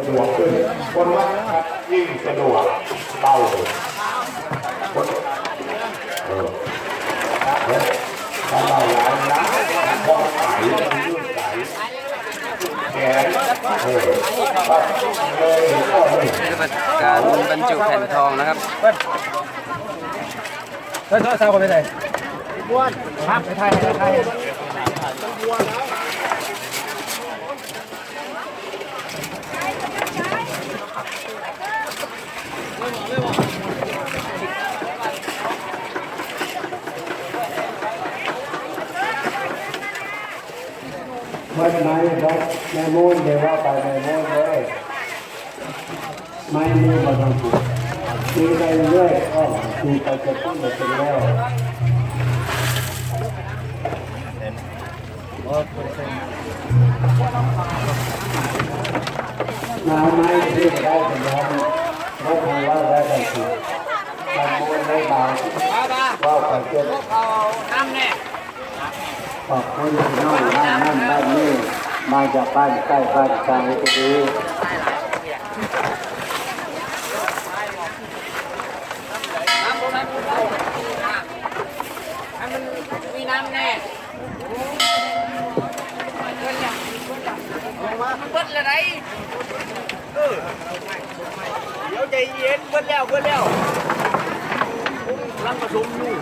ะดวกขึ้นคนวัดครับยิ่งสะดวกเบาคนเออเนี่ยถ้าเราหลายนะพอใสลื่นใสแขนเออเลยก็เลยการบรรจุแผ่นทองนะครับเฮ้ยเช้าคนไปไหนบ้วนครับไปไทยไปไทย วันไหนบอกแม่มูนเดี๋ยวว่าไปแม่มูนเลยไม่มีบางทีตีไปเรื่อยก็ตีไปจะต้องไปเป็นแล้วนาไม้ที่ได้เป็นน้ำไม่ทำ ว่าได้กันสิบางคนไม่บาว่าไปเจ็บขอบคุณพี่น้องบ้านนั่นบ้านนี้มาจากบ้านใกล้บ้านไกลก็ดีมันเบิ้ลอะไรเดี๋ยวใจ เย็นเบิ้ลแล้วเบิ้ลแล้วรังผสมอยู่